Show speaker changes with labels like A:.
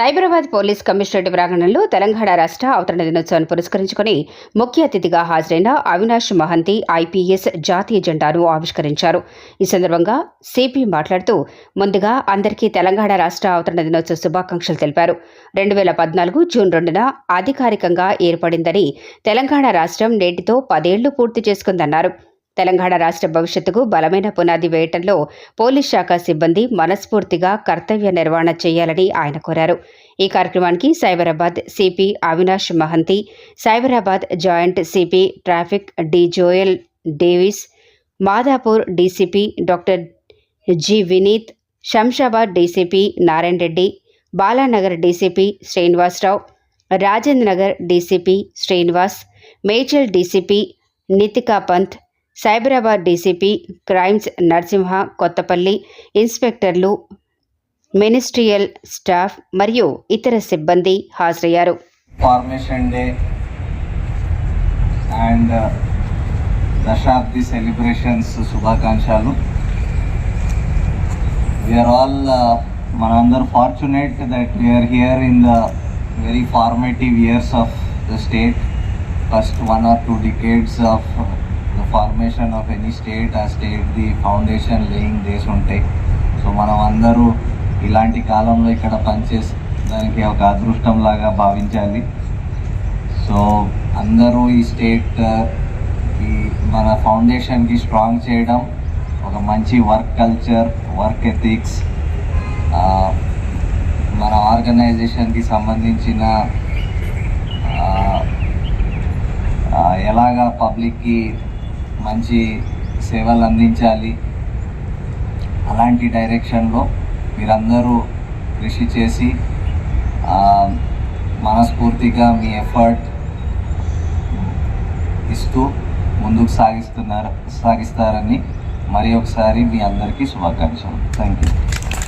A: Cyberabad police commissionerate ప్రాంగణంలో తెలంగాణ రాష్ట్ర అవతరణ దినోత్సవాన్ని పురస్కరించుకుని ముఖ్య అతిథిగా హాజరైన అవినాష్ మహంతి ఐపీఎస్ జాతీయ జెండాను ఆవిష్కరించారు. ఈ సందర్భంగా సిపి మాట్లాడుతూ ముందుగా అందరికీ తెలంగాణ రాష్ట్ర అవతరణ దినోత్సవ శుభాకాంక్షలు తెలిపారు. రెండు వేల పద్నాలుగు జూన్ రెండున అధికారికంగా ఏర్పడిందని తెలంగాణ రాష్ట్రం నేటితో పదేళ్ళు పూర్తి చేసుకుందన్నారు. తెలంగాణ రాష్ట్ర భవిష్యత్తుకు బలమైన పునాది వేయటంలో పోలీస్ శాఖ సిబ్బంది మనస్ఫూర్తిగా కర్తవ్య నిర్వహణ చేయాలని ఆయన కోరారు. ఈ కార్యక్రమానికి Cyberabad CP Avinash Mahanti Cyberabad joint CP traffic D Joel Davis Madhapur DCP doctor G Vineet Shamshabad DCP Narayana Reddy Balanagar DCP Srinivasarao Rajendra Nagar DCP Srinivas Medchal DCP Nitika Pant Cyberabad DCP crimes Narasimha Kothapalli ఇన్స్పెక్టర్లు ministerial staff మరియు ఇతర సిబ్బంది హాజరయ్యారు.
B: Formation day and దశాబ్ది celebrations శుభాకాంక్షలు. We are all మనందరూ fortunate that we are here in the very formative years of the state first one are two decades of formation of any state uh state the foundation laying days ఉంటాయి. So మనం అందరూ ఇలాంటి కాలంలో ఇక్కడ పనిచేసి దానికి ఒక అదృష్టం లాగా భావించాలి. సో అందరూ ఈ స్టేట్ ఈ మన ఫౌండేషన్కి స్ట్రాంగ్ చేయడం ఒక మంచి వర్క్ కల్చర్ వర్క్ ఎథిక్స్ మన ఆర్గనైజేషన్కి సంబంధించిన ఎలాగా పబ్లిక్కి మంచి సేవలు అందించాలి. అలాంటి డైరెక్షన్లో మీరందరూ కృషి చేసి మనస్ఫూర్తిగా మీ ఎఫర్ట్ ఇస్తూ ముందుకు సాగిస్తున్నారు సాగిస్తారని మరి ఒకసారి మీ అందరికీ శుభాకాంక్షలు. Thank you